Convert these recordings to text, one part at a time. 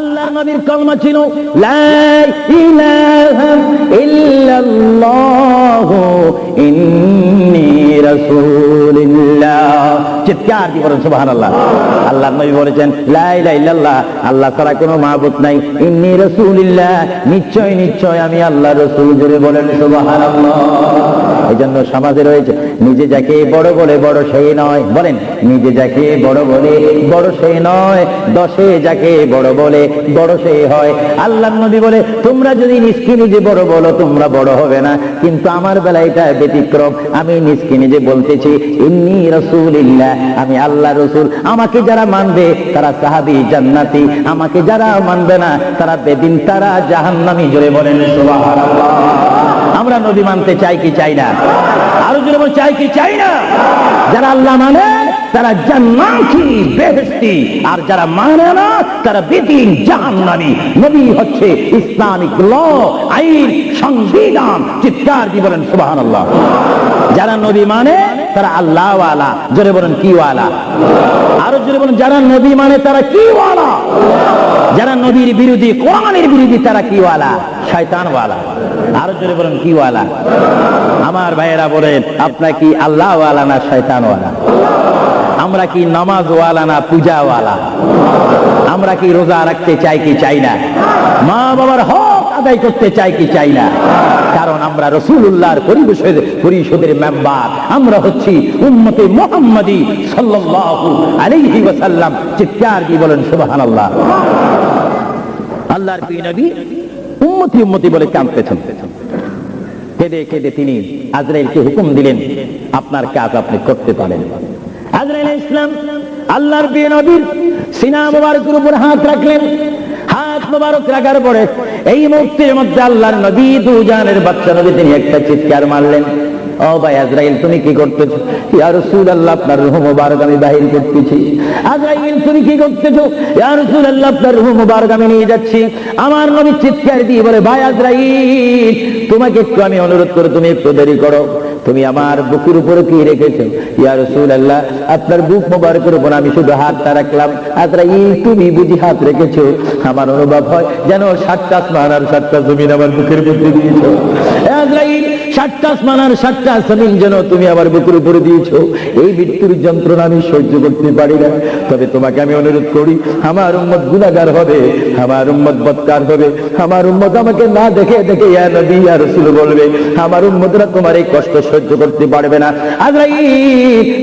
আল্লাহর নবীর কলমা ছিল লা চিৎকার দিয়ে বলেন, সুবহানাল্লাহ। আল্লাহর নবী বলেছেন, লা ইলাহা আল্লাহ ছাড়া কোনো মাবুদ নাই। ইন্নী রাসূলুল্লাহ, নিশ্চয় নিশ্চয় আমি আল্লাহ রাসূল জুড়ে বলেন, সুবহানাল্লাহ। এই জন্য সমাজে রয়েছে, নিজে যাকে বড় বলে, বড় সেই নয়। বলেন, নিজে যাকে বড় বলে, বড় সেই নয়। দশে যাকে বড় বলে, বড় সেই হয়। আল্লাহ নবী বলে, তোমরা যদি নিষ্কি নিজে বড় বলো, তোমরা বড় হবে না। কিন্তু আমার বেলা এটা ব্যতিক্রম। আমি নিষ্কি নিজে বলতেছি, ইন্নি রসুলিল্লাহ আমি আল্লাহ রসুল, আমাকে যারা মানবে তারা সাহাবি জান্নাতি, আমাকে যারা মানবে না তারা বেদিন, তারা জাহান্নামি। জোরে বলেন আমরা নবী মানতে চাই কি চাই না? আরও জোরে চাই কি চাই না? যারা আল্লাহ মানে তারা জান্নাতি বেহেশতি। আর যারা মানে না, তারা বেদিন জাহান্নামী। নবী হচ্ছে ইসলামিক ল, আইন, সংবিধান, চিৎকার দিয়ে বলেন, সুবহানাল্লাহ। যারা নবী মানে তারা আল্লাহ ওয়ালা জোরে বলেন কি ওয়ালা আরও জোরে বলেন, যারা নবী মানে তারা কি ওয়ালা যারা নবীর বিরোধী, কোরআনের বিরোধী, তারা কি ওয়ালা শয়তান ওয়ালা আরও জোরে বলেন কি ওয়ালা আমার ভাইয়েরা বলেন, আপনার কি আল্লাহ ওয়ালা না শয়তান ওয়ালা আমরা কি নামাজ ওয়ালা না পূজা ওয়ালা আমরা কি রোজা রাখতে চাই কি চাই না? মা বাবার হক আদায় করতে চাই কি চাই না? কারণ আমরা রসুল্লাহর পরিবেশের, পরিষদের মেম্বার। আমরা হচ্ছি আলাইহি ওয়াসাল্লাম। চিৎকার দিয়ে বলেন আল্লাহর নবী উম্মতি উম্মতি বলে কাঁদতেছেন। কেঁদে কেঁদে তিনি আজরাইলকে হুকুম দিলেন, আপনার কাজ আপনি করতে পারেন। আজরাইল ইসলাম, আল্লাহর প্রিয় নবীর সিনা মুবারকের উপর হাত রাখলেন। হাত মুবারক রাখার পরে এই মুহূর্তের মধ্যে আল্লাহর নবী দুজানের বাচ্চা নবী তিনি একটা চিৎকার মারলেন। ও ভাই আজরাইল তুমি কি আপনার মুবারক আমি বাহির করতেছি। আজরাইল তুমি কি করতেছো? ইয়া রাসূলুল্লাহ, আপনার মুবারক আমি নিয়ে যাচ্ছি। আমার নবী চিৎকার দিয়ে বলে, ভাই আজরাইল তোমাকে একটু আমি অনুরোধ করে, তুমি একটু দেরি করো। তুমি আমার বুকের উপরে কি রেখেছো? ইয়া রাসূলুল্লাহ, আপনার বুক মোবারকের উপর আমি শুধু হাতটা রাখলাম। আজরাইল, তুমি বুঝি হাত রেখেছো? আমার অনুভব হয় যেন সাতটা আসমান আর সাতটা জমিন আমার বুকের মধ্যে দিয়েছ। সাতটা সাতটা যেন তুমি আমার বুকের উপরে দিয়েছ। এই মৃত্যুর যন্ত্রণা আমি সহ্য করতে পারি না। তবে তোমাকে আমি অনুরোধ করি, আমার উম্মত গুনাহগার হবে, আমার উম্মত বৎকার হবে। আমার উম্মত আমাকে না দেখে দেখে ইয়া নবী, ইয়া রাসূল বলবে, আমার উম্মতরা তোমার এই কষ্ট সহ্য করতে পারবে না। আজরাইল,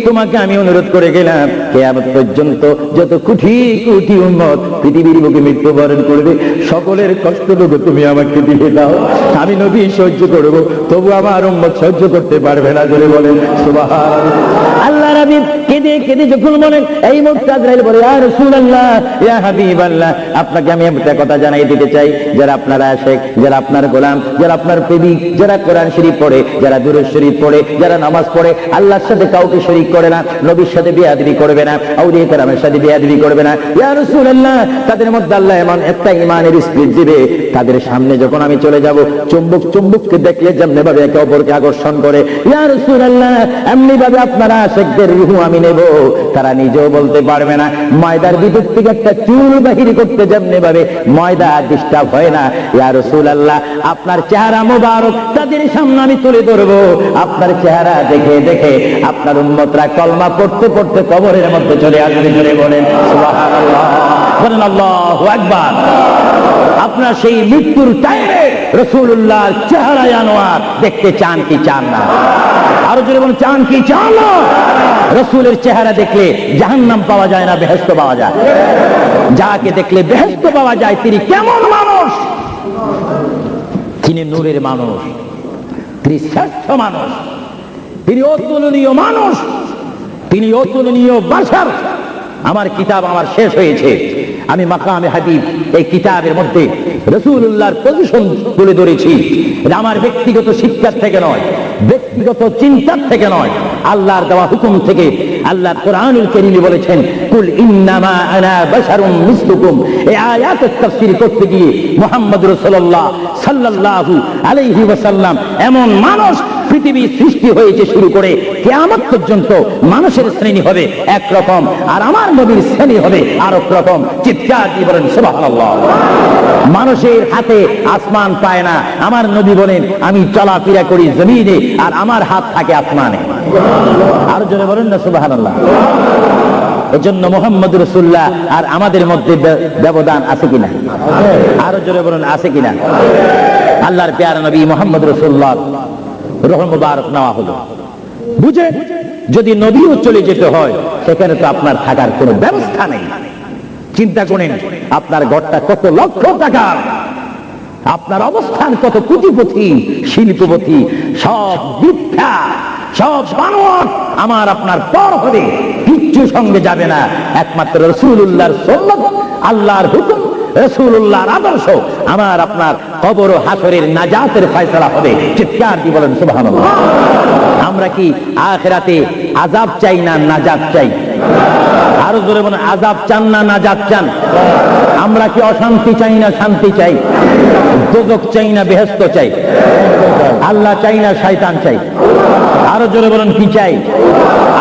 তোমাকে আমি অনুরোধ করে গেলাম, কিয়ামত পর্যন্ত যত কোটি কোটি উম্মত পৃথিবীর বুকে মৃত্যুবরণ করবে, সকলের কষ্ট কষ্টটুকু তুমি আমাকে দিয়ে দাও। আমি নবী সহ্য করব, তবু আমার উম্মত সহ্য করতে পারবে না, জোরে বলেন, সুবহানাল্লাহ। আল্লাহ রাবি কেঁদে কেঁদে যখন বলেন, এই মুহূর্তে আজরাইল বলে, ইয়া রাসূলুল্লাহ, ইয়া হাবিবাল্লাহ আপনাকে আমি একটা কথা জানাই দিতে চাই। যারা আপনারা আশেক, যারা আপনার গোলাম, যারা আপনার প্রেমিক, যারা কোরআন শরীফ পড়ে, যারা দুরুদ শরীফ পড়ে, যারা নামাজ পড়ে, আল্লাহর সাথে কাউকে শরীক করে না, নবীর সাথে বিয়াদবি করবে না, আউলিয়া কেরামের সাথে বিয়াদবি করবে না। ইয়া রাসূলুল্লাহ, তাদের মধ্যে আল্লাহ এমন একটা ইমানের স্পিরিট দিবে, তাদের সামনে যখন আমি চলে যাব, চুম্বক চুম্বককে দেখলে যেমনি ভাবে একে অপরকে আকর্ষণ করে। ইয়া রাসূলুল্লাহ এমনি ভাবে আপনারা আশেকদের রুহু আমি নেব। তারা নিজেও বলতে পারবে না, ময়দার ভিতর থেকে একটা চুল বাহির করতে যেমনি ভাবে। ময়দা ডিস্টার্ব হয় না। ইয়া রাসূলুল্লাহ, আপনার চেহারা মোবারক, তাদের সামনে আমি তুলে ধরবো। আপনার চেহারা দেখে দেখে আপনার উম্মতরা কলমা পড়তে পড়তে কবরের মধ্যে চলে আসবে চলে বলেন বলেন, আল্লাহু আকবার। আপনার সেই মৃত্যুর টাইমে রসুল্লাহ চেহারায় আনোয়ার দেখতে চান কি চান না? আরও যদি বলেন, চান কি? চান রসুলের চেহারা দেখলে জাহান্নাম পাওয়া যায় না বেহেস্ত পাওয়া যায়। যাকে দেখলে বেহেস্ত পাওয়া যায়, তিনি কেমন মানুষ? তিনি নূরের মানুষ, তিনি শ্রেষ্ঠ মানুষ, তিনি অতুলনীয় মানুষ, তিনি অতুলনীয় বাসার। আমার কিতাব আমার শেষ হয়েছে। আমি মাকামে হাবিব এই কিতাবের মধ্যে রসুল্লাহর পজিশন তুলে ধরেছি। আমার ব্যক্তিগত শিক্ষার থেকে নয়, ব্যক্তিগত চিন্তার থেকে নয়। আল্লাহর দেওয়া হুকুম থেকে আল্লাহ কোরআনুল করিমি বলেছেন, কুল ইন্নামা আনা বাশারুম মিসলুকুম। তাফসীর করতে গিয়ে মুহাম্মদ রাসূলুল্লাহ সাল্লাল্লাহু আলাইহি ওয়াসাল্লাম এমন মানুষ পৃথিবী সৃষ্টি হয়েছে শুরু করে কেয়ামত পর্যন্ত মানুষের শ্রেণি হবে একরকম, আর আমার নবীর শ্রেণি হবে আরেক রকম। চিৎকার দিয়ে বলেন মানুষের হাতে আসমান পায় না। আমার নবী বলেন, আমি চলাফেরা করি জমিনে, আর আমার হাত থাকে আসমানে। আর জোরে বলেন না, সুবহানাল্লাহ। এজন্য মোহাম্মদ রসুল্লাহ আর আমাদের মধ্যে ব্যবধান আছে কিনা? আরও জোরে বলুন, আছে কিনা? আল্লাহর পেয়ার নবী মোহাম্মদ রসুল্লাহ রহম মুবারক নেওয়া হলো। বুঝে? যদি নবীও চলে যেতে হয়, সেখানে তো আপনার থাকার কোনো ব্যবস্থা নেই। চিন্তা করেন, আপনার ঘরটা কত লক্ষ টাকার আপনার অবস্থান কত কোটিপতি, শিল্পপতি, সব মিথ্যা, সব বানোয়াট আমার আপনার পর হবে। কিচ্ছু সঙ্গে যাবে না। একমাত্র রসুল্লাহর সন্ন্যত আল্লাহর হুকুম রসুল্লাহর আদর্শ। আমার আপনার কবর ও হাসরের নাজাতের ফয়সলা হবে। চিৎকার দি বলেন, সুবহানাল্লাহ। আমরা কি আখেরাতে আজাব চাই না নাজাত চাই? আরও জোরে বলেন আজাব চান না নাজাত চান? আমরা কি অশান্তি চাই না শান্তি চাই? দোজক চাই না বেহেস্ত চাই? আল্লাহ চাই না শয়তান চাই? আরও জোরে বলেন, কি চাই?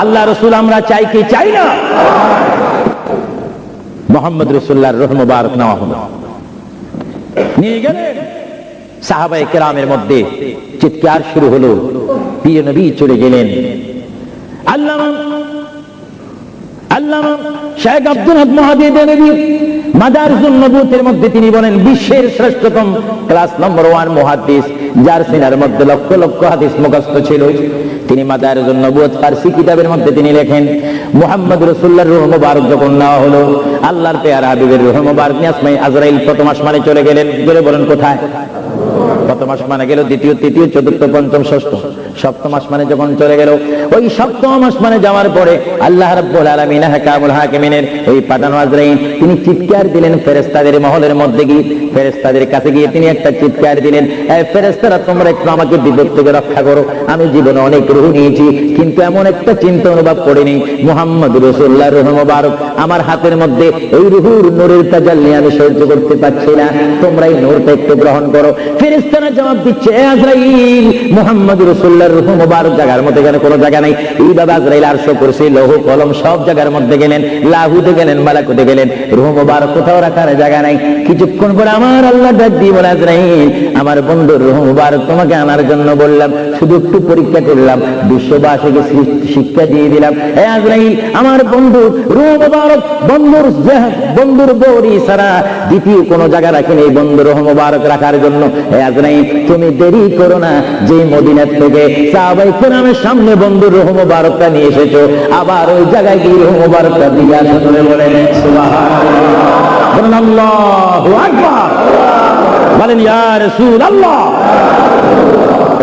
আল্লাহ রসুল, আমরা চাই কি চাই না? মোহাম্মদ রসুল্লাহর রহম বারক নেওয়া হলো। নিয়ে গেলেন সাহাবাই কেরামের মধ্যে চিৎকার শুরু হলো। প্রিয় নবী চলে গেলেন। আল্লাহ আল্লামা শেখ আব্দুল হক নবুতের মধ্যে তিনি বলেন, বিশ্বের শ্রেষ্ঠতম ক্লাস নম্বর ওয়ান মহাদিস, যার সিনার মধ্যে লক্ষ লক্ষ হাদিস মুখস্থ ছিল। তিনি মাদার নবুয়ত ফার্সি কিতাবের মধ্যে তিনি লেখেন, মোহাম্মদ রসুল্লাহর রুহ মুবারক যখন নেওয়া হলো, আল্লাহর পেয়ার হাবিবের রুহ মুবারক আজরাইল প্রথম আসমানে চলে গেলেন। বলে বলেন কোথায়? প্রথম আসমানে গেল, দ্বিতীয়, তৃতীয়, চতুর্থ, পঞ্চম, ষষ্ঠ। সপ্তম আসমানে যখন চলে গেল, ওই সপ্তম আসমানে যাওয়ার পরে আল্লাহ রাব্বুল আলামিন হাকামুল হাকিমিনের ওই পাঠানো আজরাইল তিনি চিৎকার দিলেন ফেরেশতাদের মহলের মধ্যে গিয়ে। ফেরেশতাদের কাছে গিয়ে তিনি একটা চিৎকার দিলেন এই ফেরেশতারা, তোমরা একটু আমাকে বিপদ থেকে রক্ষা করো। আমি জীবনে অনেক রুহ নিয়েছি, কিন্তু এমন একটা চিন্তা অনুভব করিনি। মুহাম্মদ রাসূলুল্লাহ রুহ মুবারক, আমার হাতের মধ্যে এই রুহুর নূরের তাজাল্লি আমি সহ্য করতে পারছি না। তোমরা এই নূরটা একটু গ্রহণ করো। ফেরেশতারা জবাব দিচ্ছে, "এ আজরাইল, মুহাম্মদ রাসূলুল্লাহর রুহ মুবারক জায়গার মধ্যে এখানে কোনো জায়গা নাই। এইভাবে আজরাইল আরশ করছে, লৌহ, কলম সব জায়গার মধ্যে গেলেন লাহুতে গেলেন, মালাকুতে গেলেন, রুহ মুবারক কোথাও রাখার জায়গা নাই। কিছুক্ষণ পরে আমার আল্লাহ ডাক দিয়ে বলে, আজরাইল, আমার বন্ধুর রুহ মুবারক তোমাকে আনার জন্য বললাম, শুধু একটু পরীক্ষা করলাম, বিশ্ববাসীকে শিক্ষা দিয়ে দিলাম। এ আজরাইল, আমার বন্ধু, রুহ মুবারক, বন্ধুর বন্ধুর বৌরি ছাড়া দ্বিতীয় কোন জায়গা রাখেন এই বন্ধু রুহ মুবারক রাখার জন্য। এ আজরাইল তুমি দেরি করো না। যে মদিনার থেকে সাহাবাই কেরামের সামনে বন্ধুর রুহ মুবারকটা নিয়ে এসেছ, আবার ওই জায়গায় গিয়ে রুহ মুবারকটা আসো বলে বলেন বলেন, আল্লাহু আকবার। বলেন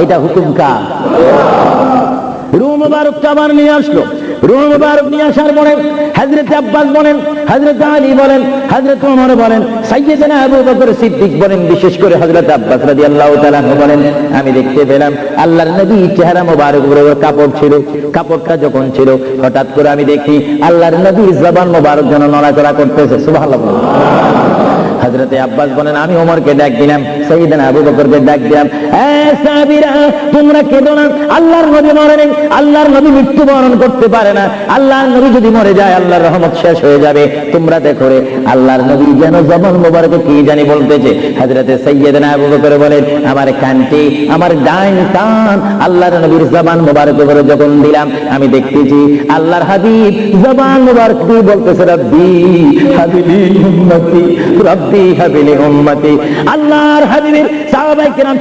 এটা হুকুম কার? রুহ মুবারকটা আবার নিয়ে আসলো। রুহ মুবারক নিয়ে আসার পরে হযরত আব্বাস বলেন, হযরত আলী বলেন হাজরত ওমর বলেন, সাইয়েদনা আবু বকর সিদ্দিক বলেন, বিশেষ করে হযরত আব্বাস রাদিয়াল্লাহু তাআলা বলেন, আমি দেখতে পেলাম আল্লাহর নবী চেহারা মোবারক উপরে কাপড় ছিল, কাপড়টা যখন ছিল, হঠাৎ করে আমি দেখি আল্লাহর নবীর জবান মোবারক যেন নড়াচড়া করতেছে, সুবহানাল্লাহ। হজরতে আব্বাস বলেন, আমি ওমরকে ডাক দিলাম সৈয়দানা আবু বকরকে ডাক দিলাম। তোমরা কেঁদো না, আল্লাহর নবী মরে নেই, আল্লাহর নবী মৃত্যুবরণ করতে পারে না। আল্লাহর নবী যদি মরে যায়, আল্লাহর রহমত শেষ হয়ে যাবে। তোমরা দেখো রে, আল্লাহর নবী যেন জবান মোবারকে কি জানি বলতেছে। হজরতে সৈয়দনা আবু বকর বলেন, আমার কানটি আমার ডাইন কান, আল্লাহর নবীর জবান মোবারক করে যখন দিলাম, আমি দেখতেছি আল্লাহর হাবিব জবান মোবারক বলতেছে, রব্বি হাবিলি উম্মতি, রব্বি আল্লাহর হাবিবের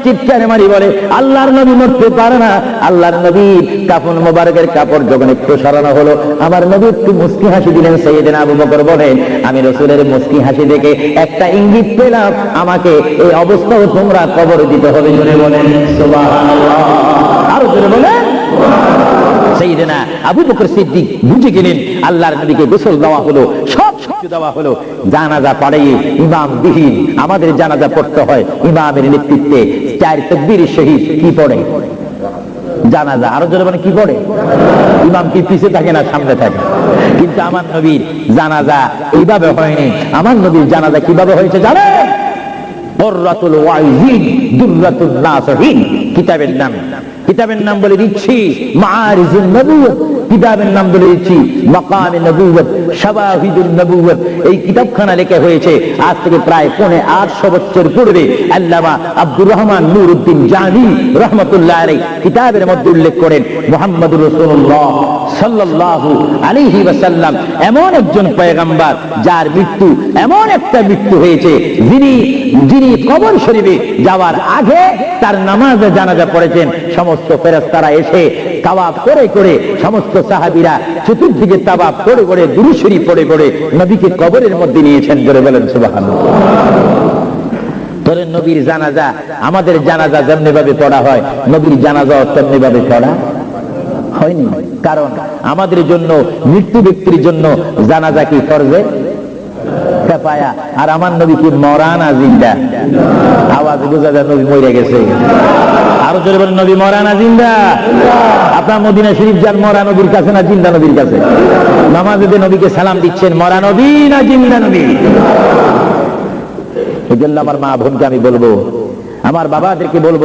চিৎকারে মারি বলে, আল্লাহর নবী মরতে পারে না। আল্লাহর নবী মোবারকের কাপড় যখন একটু সরানো হলো, আমার নবী একটু মুস্কি হাসি দিলেন, সৈয়দিন আবু বকর বলেন, আমি রসুলের মুস্কি হাসি দেখে একটা ইঙ্গিত পেলাম, আমাকে এই অবস্থাও তোমরা কবর দিতে হবে। জোরে বলেন বলেন সেইদিনা আবু বকর সিদ্দিক বুঝে গেলেন, আল্লাহর নবীকে গোসল দেওয়া হলো, সব দেওয়া হলো। জানাজা পড়াইয়ে ইমাম বিহীন, আমাদের জানাজা পড়তে হয় ইমামের নেতৃত্বে, চার তকবীর শহীদ কি পড়ে? জানাজা আরও জোরে মানে কি পড়ে? ইমাম কি পিছে থাকে না সামনে থাকে? কিন্তু আমার নবীর জানাজা এইভাবে হয়নি। আমার নবীর জানাজা কীভাবে হয়েছে জানেন? কিতাবের নাম কিতাবের নাম বলে দিচ্ছি মারিজুল নবুয়ত কিতাবের নাম বলে দিচ্ছি নবুয়ত শাবাহিদুন নবুয়ত এই কিতাবখানা লেখা হয়েছে আজ থেকে প্রায় পৌনে আটশো বছর পূর্বে। আল্লামা আব্দুর রহমান নুরউদ্দিন জানি রহমতুল্লাহ আলাই কিতাবের মধ্যে উল্লেখ করেন, মোহাম্মদুর রসুল্লাহ সাল্লাল্লাহু আলাইহি ওয়াসাল্লাম এমন একজন পয়গাম্বার যার মৃত্যু, এমন একটা মৃত্যু হয়েছে যিনি যিনি কবর শরীফে যাওয়ার আগে তার নামাজে জানাজা পড়েছেন। সমস্ত ফেরেশতারা এসে তাওয়াফ করে করে সমস্ত সাহাবীরা চতুর্দিকে তাওয়াফ করে করে দুরুশরী পড়ে পড়ে নবীকে কবরের মধ্যে নিয়েছেন করে বলেন, সুবহানাল্লাহ। তোরের নবীর জানাজা, আমাদের জানাজা যেমনি ভাবে পড়া হয়, নবীর জানাজা তেমনি ভাবে পড়া হয়নি। কারণ আমাদের জন্য, মৃত্যু ব্যক্তির জন্য জানাজা কি ফরজে? পায়া আর আমার নবী কি মরানা জিন্দা? আওয়াজ বোঝা যায় নবী মরে গেছে। আরও জোরে বলেন নবী মরানা জিন্দা? আপনার মদিনা শরীফ যান মরা নবীর কাছে না জিন্দা নবীর কাছে? নামাজে যে নবীকে সালাম দিচ্ছেন মরা নবী না জিন্দা নবী? এই জন্য আমার মা বোনকে আমি বলব আমার বাবাদেরকে বলব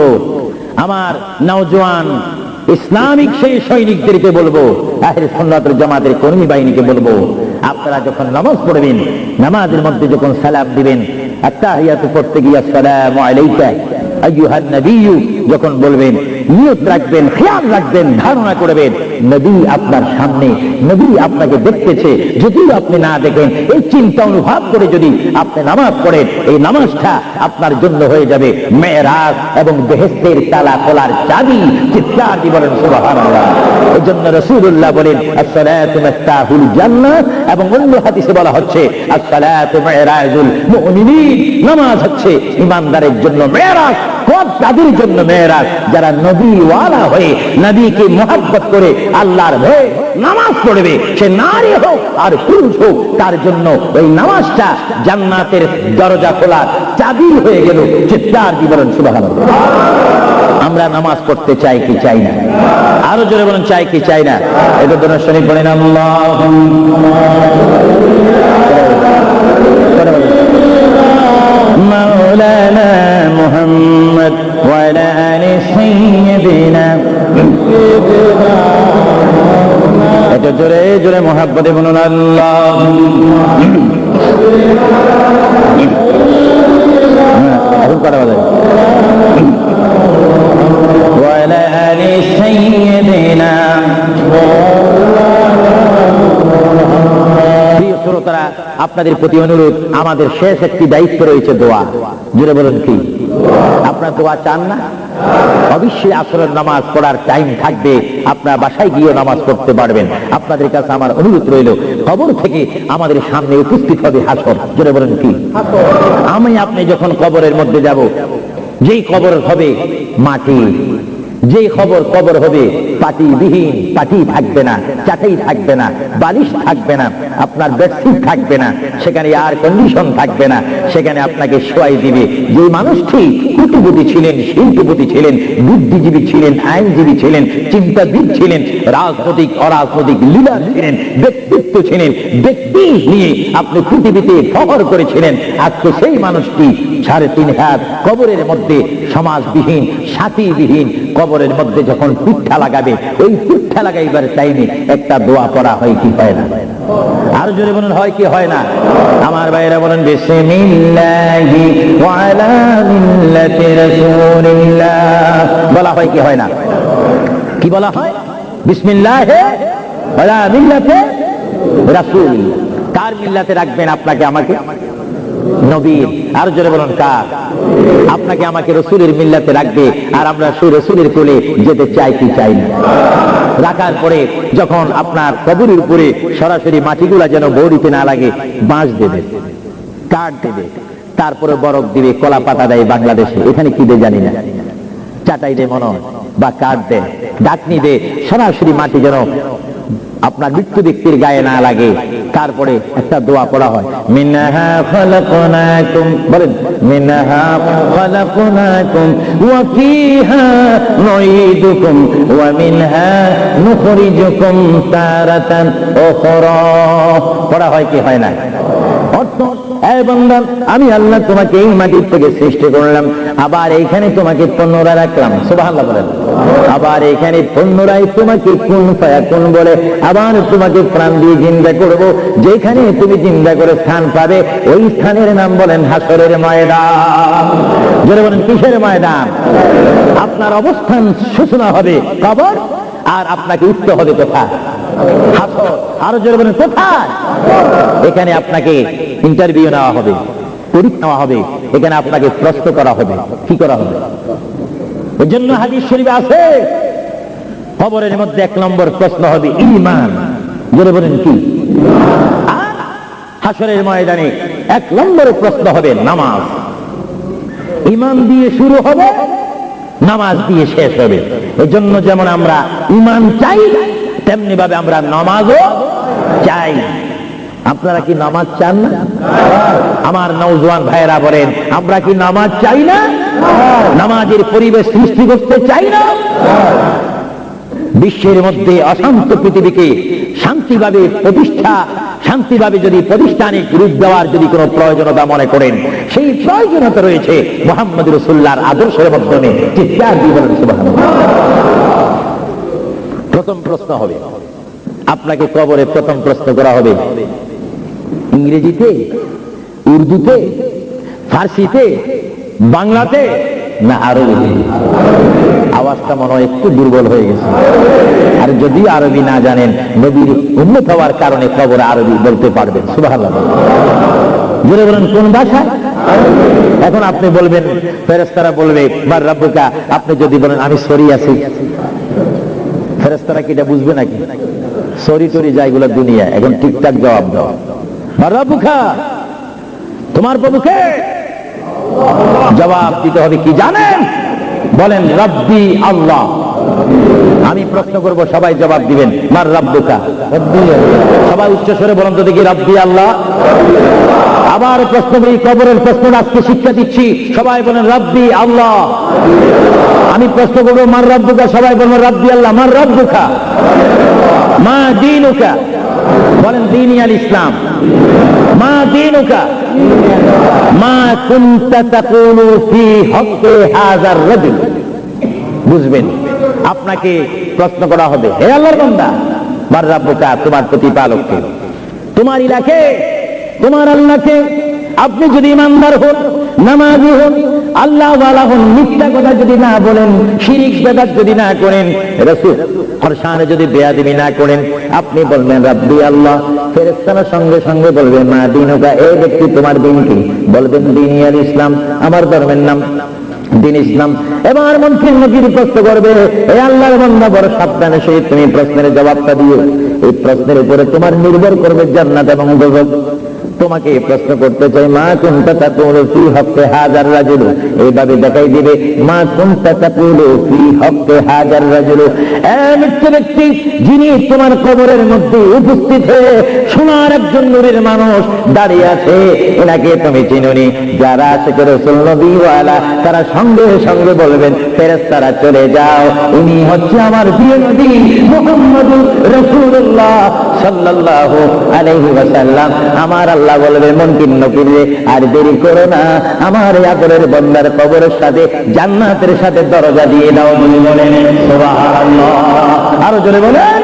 আমার নওজোয়ান ইসলামিক সেই সৈনিকদেরকে বলব আহের সন্ন্যতের জামাতের কর্মী বাহিনীকে বলব আপনারা যখন নামাজ পড়বেন নামাজের মধ্যে যখন সালাম দিবেন আত্তাহিয়াত পড়তে গিয়ে আসসালামু আলাইকা আইয়ুহান নবিয়্যু যখন বলবেন, নিয়ত রাখবেন, খেয়াল রাখবেন, ধারণা করবেন, নবী আপনার সামনে, নবী আপনাকে দেখতেছে যদিও আপনি না দেখেন, এই চিন্তা অনুভব করে যদি আপনি নামাজ পড়েন, এই নামাজটা আপনার জন্য হয়ে যাবে মেয়েরাজ এবং বেহেস্তের তালা খোলার চাবি, চিৎকার দিয়ে বলেন সুবহানাল্লাহ এই জন্য রসুল্লাহ বলেন এবং অন্য হাদিসে বলা হচ্ছে, আসসালাতু নামাজ হচ্ছে ইমানদারের জন্য মেয়েরাজ। সব তাদের জন্য মেয়েরাজ যারা নবীওয়ালা হয়ে নবীকে মহাব্বত করে আল্লাহর ভয়ে নামাজ পড়বে সে নারী হোক আর পুরুষ হোক তার জন্য ওই নামাজটা জান্নাতের দরজা খোলার চাবি হয়ে গেল চিৎকার বিবরণ সুবাহ আমরা নামাজ পড়তে চাই কি চাই না আরো জোরে বলেন চাই কি চাই না এটা জন্য শরীফ বলেন আল্লাহ مولانا محمد وعلى آل سيدنا এটা জোরে জোরে মোহাব্বতে বলুন আল্লাহ এখন কটা বাজে وعلى آل سيدنا প্রিয় শ্রোতারা আপনাদের প্রতি অনুরোধ আমাদের শেষ একটি দায়িত্ব রয়েছে দোয়া জুড়ে বলুন কি আপনার দোয়া চান না? অবশ্যই আসরের নামাজ পড়ার টাইম থাকবে। আপনার বাসায় গিয়ে নামাজ পড়তে পারবেন। আপনাদের কাছে আমার অনুরোধ রইল, কবর থেকে আমাদের সামনে উপস্থিত হবে হাসর। জোরে বলেন কি? আমি আপনি যখন কবরের মধ্যে যাব, যেই কবর হবে মাটি, যেই খবর কবর হবে পাটি বিহীন পাটি থাকবে না, চাটাই থাকবে না, বালিশ থাকবে না, আপনার বেডশিট থাকবে না, সেখানে এয়ার কন্ডিশন থাকবে না, সেখানে আপনাকে শোয়াই দিবে। যে মানুষটি কুটিপতি ছিলেন, শিল্পপতি ছিলেন, বুদ্ধিজীবী ছিলেন, আইনজীবী ছিলেন, চিন্তাবিদ ছিলেন, রাজনৈতিক, অরাজনৈতিক লিডার ছিলেন, ব্যক্তিত্ব ছিলেন, ব্যক্তি নিয়ে আপনি পৃথিবীতে ফহর করেছিলেন আজকে সেই মানুষটি সাড়ে তিন হাত কবরের মধ্যে সমাজবিহীন, সাথীবিহীন কবরের মধ্যে যখন পিঠা লাগাবে ওই পিঠা লাগাইবার টাইমে একটা দোয়া পড়া হয় কি হয় না? আর জোরে বলুন, হয় কি হয় না? আমার বাইরে বলেন, বিসমিল্লাহি ওয়া আলা মিল্লাতি রাসূলিল্লাহ। বলা হয় কি হয় না? কি বলা হয়? বিসমিল্লাহে ওয়া মিল্লাতি রাসূলিল্লাহ। কার মিল্লাতে রাখবেন আপনাকে, আমাকে? নবীর। আর জোরে বলুন, কার? আপনাকে আমাকে রসুলের মিল্লাতে রাখবে, আর আমরা রসুলের কোলে যেতে চাই কি চাই না। রাখার পরে যখন আপনার কবরের উপরে সরাসরি মাটিগুলা যেন বৌড়িতে না লাগে, বাঁশ দেবে, কাঠ দেবে, তারপরে বরফ দিবে, কলা পাতা দেয় বাংলাদেশে। এখানে কি দেয় জানি না। চাটাই দে মনে বা কাঠ দেয় ডাকনি দে সরাসরি মাটি যেন আপনার মৃত্যু ব্যক্তির গায়ে না লাগে। তারপরে একটা দোয়া পড়া হয়। মিনাহা খালাকনাকুম, বলেন, মিনাহা খালাকনাকুম, ওয়া ফিহা নুঈদুকুম, ওয়া মিনহা নুখরিজুকুম তারাতান উখরা। পড়া হয় কি হয় না? আমি আল্লাহ তোমাকে এই মাটির থেকে সৃষ্টি করলাম, আবার এইখানে তোমাকে পুনরায় রাখলাম। সুবহানাল্লাহ বলেন। আবার এখানে পুনরায় তোমাকে কোন ফায়া কোন বলে? আবার তোমাকে প্রাণ দিয়ে জিন্দা করব। যেখানে তুমি জিন্দা করে স্থান পাবে, ওই স্থানের নাম বলেন হাসরের ময়দান। জোরে বলেন, কিসের ময়দান? আপনার অবস্থান সূচনা হবে কবর, আর আপনাকে উঠতে হবে কোথায়? আরও জোরে বলেন, কোথায়? এখানে আপনাকে ইন্টারভিউ নেওয়া হবে, পরীক্ষা নেওয়া হবে, এখানে আপনাকে প্রশ্ন করা হবে, কি করা হবে? এর জন্য হাদিস শরীফ আছে। খবরের মধ্যে এক নম্বর প্রশ্ন হবে, ইমান। জোরে বলেন কি? হাসরের ময়দানে এক নম্বর প্রশ্ন হবে, নামাজ। ইমান দিয়ে শুরু হবে, নামাজ দিয়ে শেষ হবে। এই জন্য যেমন আমরা ইমান চাই তেমনি ভাবে আমরা নামাজও চাই। আপনারা কি নামাজ চান না? আমার নৌজওয়ান ভাইয়েরা বলেন, আমরা কি নামাজ চাই না? নামাজের পরিবেশ সৃষ্টি করতে চাই না। বিশ্বের মধ্যে অশান্ত পৃথিবীকে শান্তিভাবে প্রতিষ্ঠা, শান্তিভাবে যদি প্রতিষ্ঠানিক রূপ দেওয়ার যদি কোনো প্রয়োজনতা মনে করেন, সেই প্রয়োজনতা রয়েছে মোহাম্মদ রসুল্লাহর আদর্শের মাধ্যমে। প্রথম প্রশ্ন হবে, আপনাকে কবরে প্রথম প্রশ্ন করা হবে, ইংরেজিতে, উর্দুতে, ফার্সিতে বাংলাতে? না আরবিতে আওয়াজটা মনে হয় একটু দুর্বল হয়ে গেছে। আর যদি আরবি না জানেন, নবীর উন্নত হওয়ার কারণে খবর আরবি বলতে পারবেন। সুবাহ জোরে বলেন, কোন ভাষায় এখন আপনি বলবেন ফেরেস্তারা বলবে, বার রাব্বুকা আপনি যদি বলেন, আমি সরি আছি। ফেরেস্তারা কি এটা বুঝবে নাকি? সরি টরি যাইগুলো দুনিয়া। এখন ঠিকঠাক জবাব দাও। বার রাব্বুকা তোমার প্রভুকে? জবাব দিতে হবে কি জানেন? বলেন রব্বি আল্লাহ। আমি প্রশ্ন করব সবাই জবাব দিবেন মার রব্বুকা? সবাই উচ্চ স্বরে বলেন তো দেখি রব্বি আল্লাহ। আবার প্রশ্ন করি কবরের প্রশ্নটা আজকে শিক্ষা দিচ্ছি। সবাই বলেন রব্বি আল্লাহ। আমি প্রশ্ন করব মার রব্বুকা? সবাই বলবেন রব্বি আল্লাহ। মার রব্বুকা? মা দিনুকা? বলেন দিন আল ইসলাম মা দিনুকা? মা কুনতা বুঝবেন, আপনাকে প্রশ্ন করা হবে, হে আল্লাহর বান্দা, মার রাব্বুকা তোমার প্রতিপালককে, তোমার ইলাকে, তোমার আল্লাহকে, আপনি যদি ইমানদার হন, নামাজি হন, আল্লাহ হন, মিথ্যা কথা যদি না বলেন, শিরিক বেদাত যদি না করেন, রসুল ফরসানে যদি বেয়াদিবি না করেন, আপনি বলবেন, রাব্বি আল্লাহ ফেরেস্তারা সঙ্গে সঙ্গে বলবে, মা দিনুকা, এই ব্যক্তি তোমার দিন কি? বলবেন দিনিয়াল ইসলাম, আমার ধর্মের নাম, দিন ইসলাম। এবার মন্ত্রী নদীর প্রশ্ন করবে, এ আল্লাহর বন্ধা বড় সাবধানে সেই তুমি প্রশ্নের জবাবটা দিও। এই প্রশ্নের উপরে তোমার নির্ভর করবে জান্নাত এবং গজব। তোমাকে প্রশ্ন করতে চাই, মা কুন্তা তাকুলু ফি হক্কে হাজার রাজুল? এইভাবে দেখাই দিবে, মা কুন্তা তাকুলু ফি হক্কে হাজার রাজুল। এ মৃত্যু ব্যক্তি যিনি তোমার কবরের মধ্যে উপস্থিত হয়ে সোনার একজন নূরের মানুষ দাঁড়িয়ে আছে, এনাকে তুমি চিনুনি। যারা আছে করে নবীওয়ালা, তারা সঙ্গে সঙ্গে বলবেন ফেরেস্তারা চলে যাও। উনি হচ্ছে আমার প্রিয় নবী মোহাম্মদ রসুল্লাহ সাল্লাল্লাহু আলাইহি ওয়াসাল্লাম আমার আল্লাহ বলবে মনকিন নকিরে আর দেরি করো না আমার আদরের বন্দার কবরের সাথে জান্নাতের সাথে দরজা দিয়ে দাও বলে বলেন সুবহানাল্লাহ। আরও জোরে বলেন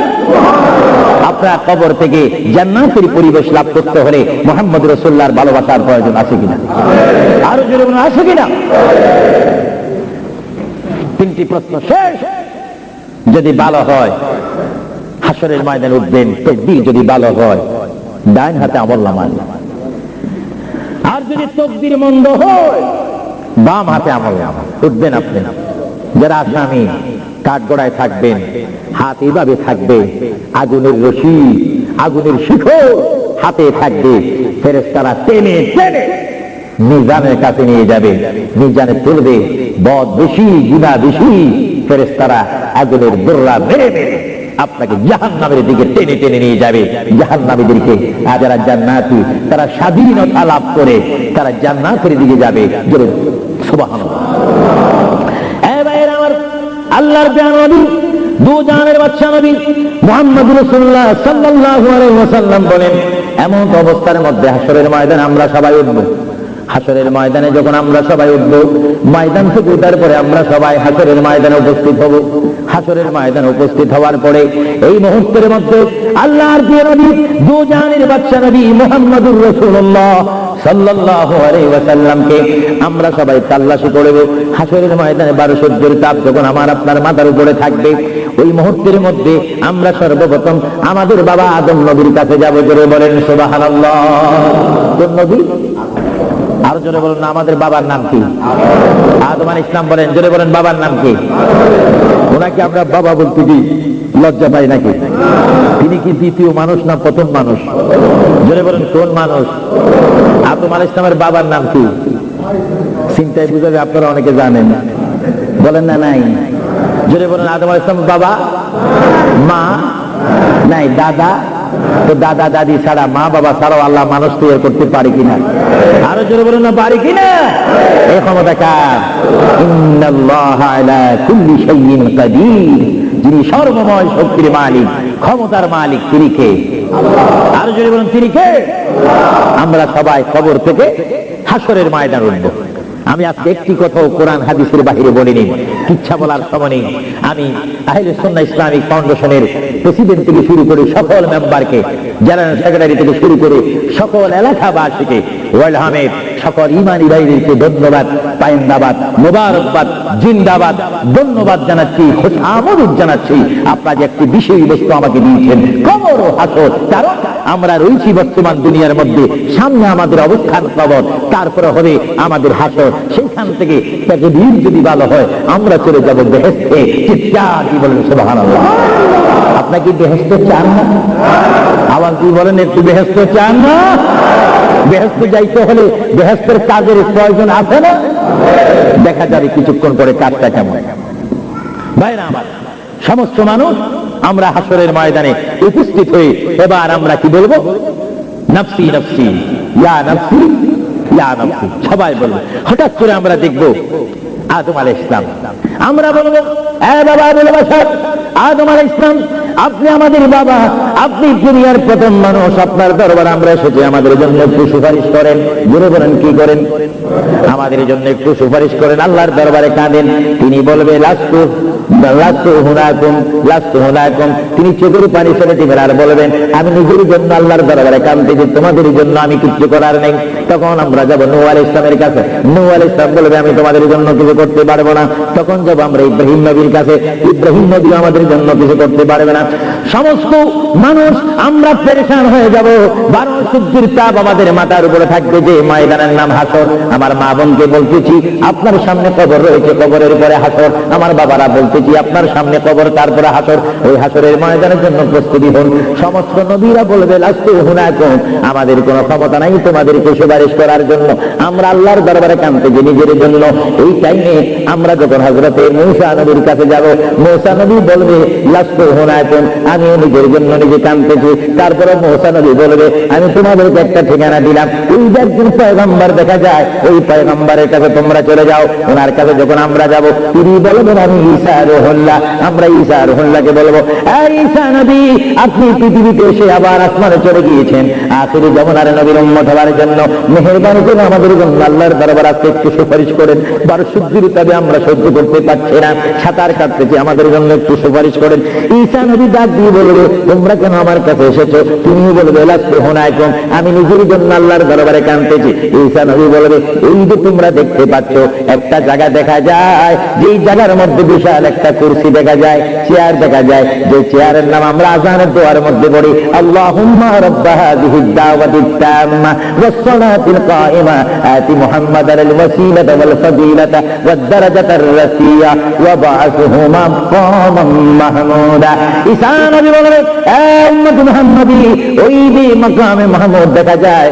আপনার কবর থেকে জান্নাতের পরিবেশ লাভ করতে হলে মোহাম্মদ রসুল্লাহর ভালোবাসার প্রয়োজন আছে কিনা? আরও জোরে বলুন আছে কিনা? তিনটি প্রশ্ন শেষ। যদি ভালো হয় হাসরের ময়দানে উঠবেন তকদির যদি ভালো হয় ডাইন হাতে আমল নামান আর যদি তকদির মন্দ হয়, বাম হাতে আমল নামান উঠবেন আপনি। যারা আসামি, কাঠগড়ায় থাকবেন, হাত এইভাবে থাকবে, আগুনের রশি, আগুনের শিখর হাতে থাকবে ফেরেস্তারা টেনে টেনে নিজানের কাছে নিয়ে যাবে নিজানে তুলবে, বদ বেশি গুণা বেশি ফেরেস্তারা আগুনের দোররা মেরে মেরে আপনাকে জাহান নামের দিকে টেনে টেনে নিয়ে যাবে। জাহান নামীদেরকে আর যারা জান্নাতি, তারা স্বাধীনতা লাভ করে, তারা জান্নাতের দিকে যাবে। জোরে আল্লাহর প্রিয় নবী, দু বাদশা নবী মুহাম্মদ রাসূলুল্লাহ সাল্লাল্লাহু আলাইহি বলেন, এমন অবস্থার মধ্যে হাসরের ময়দানে আমরা সবাই উঠব। হাসরের ময়দানে যখন আমরা সবাই উঠব, ময়দান থেকে উঠার পরে আমরা সবাই হাসরের ময়দানে উপস্থিত হব। হাসরের ময়দানে উপস্থিত হওয়ার পরে এই মুহূর্তের মধ্যে আল্লাহর প্রিয় নবী বাদশা নবী মুহাম্মদুর সাল্লাল্লাহু আমরা সবাই তাল্লাশি করব। হাসরের ময়দানে বারো সূর্যের তাপ যখন আমার আপনার মাথার উপরে থাকবে, ওই মুহূর্তের মধ্যে আমরা সর্বপ্রথম আমাদের বাবা আদম নবীর কাছে যাব। জোরে বলেন কোন নবী? আরও জোরে বলেন না আমাদের বাবার নাম কি? আদম আল ইসলাম বলেন, জোরে বলেন, বাবার নাম কি? ওনাকে আমরা বাবা বলতে কি লজ্জা পাই নাকি? তিনি কি দ্বিতীয় মানুষ না প্রথম মানুষ? জোরে বলেন, কোন মানুষ? আদম আল ইসলামের বাবার নাম কি? চিন্তায় বুঝাবে আপনারা অনেকে জানেন। বলেন না, নাই। জোরে বলেন, আদম আল ইসলামের বাবা, মা, নাই, দাদা তো দাদা, দাদি ছাড়া, মা, বাবা ছাড়াও আল্লাহ মানুষ তৈরি করতে পারে কিনা? আরও জোরে বলেন না, পারে কিনা? এই ক্ষমতা কার? যিনি সর্বময় শক্তির মালিক, ক্ষমতার মালিক, তিনি কে? আরও জোরে বলেন, তিনি কে? আমরা সবাই খবর থেকে হাসরের ময়দান উঠবো। আমি আজকে একটি কথাও কোরআন হাদিসের বাহিরে বলিনি। ইচ্ছা বলার সময় নেই। আমি আহিলে সন্না ইসলামিক ফাউন্ডেশনের প্রেসিডেন্ট থেকে শুরু করে সকল মেম্বারকে, জেনারেল সেক্রেটারি থেকে শুরু করে সকল এলাকাবাসীকে ওয়ার্ল্ড হামেদ সকল ইমানি ভাইদেরকে ধন্যবাদ, পায়েন্দাবাদ, মোবারকবাদ, জিন্দাবাদ, ধন্যবাদ জানাচ্ছি আমদ জানাচ্ছি। আপনার যে একটি বিশেষ বস্তু আমাকে দিয়েছেন কবর ও হাসর কারণ আমরা রয়েছি বর্তমান দুনিয়ার মধ্যে, সামনে আমাদের অবস্থান কবর, তারপরে হবে আমাদের হাসর। সেইখান থেকে তাকে দিন যদি ভালো হয়, আমরা চলে যাব বেহেস্তে চিৎকার বলেন সুবাহান আপনার কি বেহেস্ত চান না? আবার কি বলেন, একটু বেহেস্ত চান না? বেহেস্ত যাইতে হলে বেহেস্তের কাজের প্রয়োজন আছে না? দেখা যাবে কিছুক্ষণ পরে কাজটা কেমন। ভাইরা আমার, সমস্ত মানুষ আমরা হাসরের ময়দানে উপস্থিত হয়ে এবার আমরা কি বলব? নফসি নফসি, ইয়া নফসি ইয়া নফসি। সবাই বলব, হঠাৎ করে আমরা দেখব আদম আলাই ইসলাম আমরা বলব, এ বাবা বলব আদম আলাই ইসলাম আপনি আমাদের বাবা, আপনি দুনিয়ার প্রথম মানুষ, আপনার দরবার আমরা এসেছি, আমাদের জন্য একটু সুপারিশ করেন। গুরু বলেন, কি করেন? আমাদের জন্য একটু সুপারিশ করেন, আল্লাহর দরবারে কাঁদেন। তিনি বলবেন লাস্তু তিনি চোখের পানি ছেড়ে দিবেন আর বলবেন, আমি নিজের জন্য আল্লাহর দরবারে কাঁদতেছি তোমাদের জন্য আমি কিচ্ছু করার নেই। তখন আমরা যাব নু ইসলামের কাছে। নু ইসলাম বলবে, আমি তোমাদের জন্য কিছু করতে পারব না। তখন যাব আমরা ইব্রাহিম নবীর কাছে। ইব্রাহিম নবী আমাদের জন্য কিছু করতে পারবে না। সমস্ত মানুষ, আমরা পেরেশান হয়ে যাব। বারো সূর্যের তাপ আমাদের মাথার উপরে থাকবে যে ময়দানের নাম হাসর। আমার মা বোনকে বলতেছি, আপনার সামনে কবর রয়েছে, কবরের পরে হাসর। আমার বাবারা বলতেছি আপনার সামনে কবর, তারপরে হাসর। ওই হাসরের ময়দানের জন্য প্রস্তুতি হন। সমস্ত নবীরা বলবে লাস্টে হুনাকুম। আমাদের কোনো ক্ষমতা নাই তোমাদেরকে সুপারিশ করার জন্য। আমরা আল্লাহর দরবারে কানতে যে নিজের জন্য। এই টাইমে আমরা যখন হজরতে মৌসা নবীর কাছে যাব, মৌসা নবী বলবে লাস্টে হুনাকুম, আমিও নিজের জন্য নিজে কানতেছি তারপরে মৌসা নবী বলবে, আমি তোমাদেরকে একটা ঠিকানা দিলাম। এই যে একজন পয়গম্বর দেখা যায়, ওই পয়গম্বরের কাছে তোমরা চলে যাও। ওনার কাছে যখন আমরা যাব, তিনি বলবেন, আমি ঈসা রোহল্লা আমরা ঈসা রোহল্লাকে বলব ঈসা নবী আপনি পৃথিবীতে এসে আবার আসমানে চলে গিয়েছেন। আখিরি যমুনার নবীর উম্মত হওয়ার জন্য মেহেরবানি করে আমাদের জন্য আল্লাহর দরবার আজকে একটু সুপারিশ করেন। বারো সূর্যের তবে আমরা সহ্য করতে পারছি না। সাঁতার কাটতেছি আমাদের জন্য একটু সুপারিশ করেন। ঈসা নবী ডাক দিয়ে বলবে তোমরা কেন আমার কাছে এসেছ? তুমি বলবে হোনায়কম আমি নিজের জন্য আল্লাহর দরবারে কানতেছি ঈসা নবী বলবে, এই যে তোমরা দেখতে পাচ্ছ, একটা জায়গা দেখা যায়, যেই জায়গার মধ্যে বিশাল একটা কুরসি দেখা যায়, চেয়ার দেখা যায়। যে চেয়ারের নাম আমরা আজানের দোয়ার মধ্যে পড়ি আল্লাহ রাব্বা হাযিহি দাওয়াতি তাম্মা ওয়াস-সালাতিল কাইমা আতি মুহাম্মাদাল ওয়াসিলাতা ওয়াল ফাদিলাতা ওয়াদ-দারাজাতার রাসিয়া ওয়া বা'আথহু মাকামান মাহমুদা ঈসা নবী বলবে এ উম্মত মুহাম্মাদি ওই যে মাকামে মাহমুদ দেখা যায়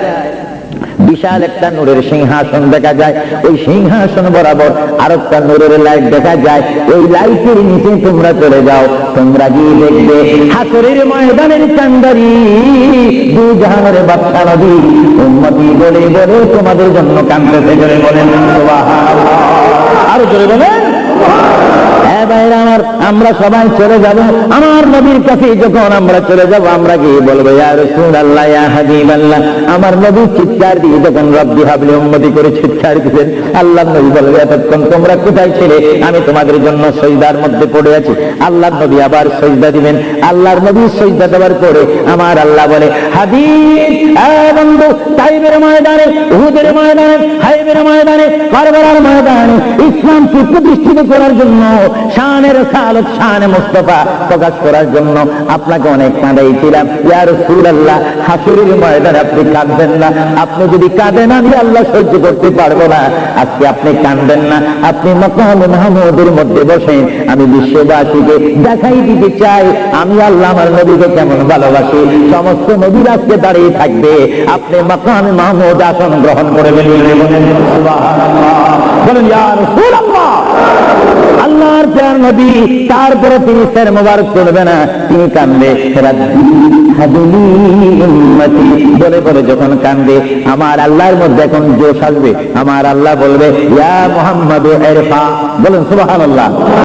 বিশাল একটা নূরের সিংহাসন দেখা যায়। ওই সিংহাসন বরাবর আর একটা নূরের লাইট দেখা যায়। ওই লাইটের নিচে তোমরা চলে যাও। তোমরা গিয়ে দেখবে হাসরের ময়দানের চান্দারি দু বাচ্চা নদী উন্মতি বলে বলে তোমাদের জন্য কান্দতে করে বলেন আর জোরে হ্যাঁ ভাইরা আমার, আমরা সবাই চলে যাব। আমার নবীর কাছে যখন আমরা চলে যাব, আমরা কি বলব আমার নবী চিৎকার দিয়ে যখন রব্বি হাবলি উম্মতি করে চিৎকার দিবেন আল্লাহ নবী বলবে এতক্ষণ তোমরা কোথায় ছিলে? আমি তোমাদের জন্য সজদার মধ্যে পড়ে আছি। আল্লাহ নবী আবার সজদা দিবেন আল্লাহর নবী সজদা দেওয়ার পরে আমার আল্লাহ বলে, হাবিব ময়দানে, উহুদের ময়দানে, হাইবের ময়দানে, কারবালার ময়দানে ইসলামকে প্রতিষ্ঠিত করার জন্য শানের সালত শানে মুস্তফা প্রকাশ করার জন্য আপনাকে অনেক কাঁদাইছিলাম। ইয়ার সুরাল্লাহ হাসুরের ময়দানে আপনি কাঁদবেন না। আপনি যদি কাঁদেন, আমি আল্লাহ সহ্য করতে পারব না। আজকে আপনি কাঁদবেন না। আপনি মকাম মাহমুদের মধ্যে বসেন আমি বিশ্ববাসীকে দেখাই দিতে চাই। আমি আল্লাহ আমার নবীকে কেমন ভালোবাসি? সমস্ত নবীর আজকে দাঁড়িয়ে থাকবে। আপনি মকাম মাহমুদ আসন গ্রহণ করে বলেন। বলেন, ইয়া রাসূলুল্লাহ। আল্লাহর প্যার নবী তারপরে তিনি স্যার মোবারক করবে না। তিনি কান্দে বলে বলে যখন কান্দে আমার আল্লাহর মধ্যে এখন জোশ আসবে। আমার আল্লাহ বলবে, ইয়া মোহাম্মদ, এরফা। বলেন, সুবহানাল্লাহ।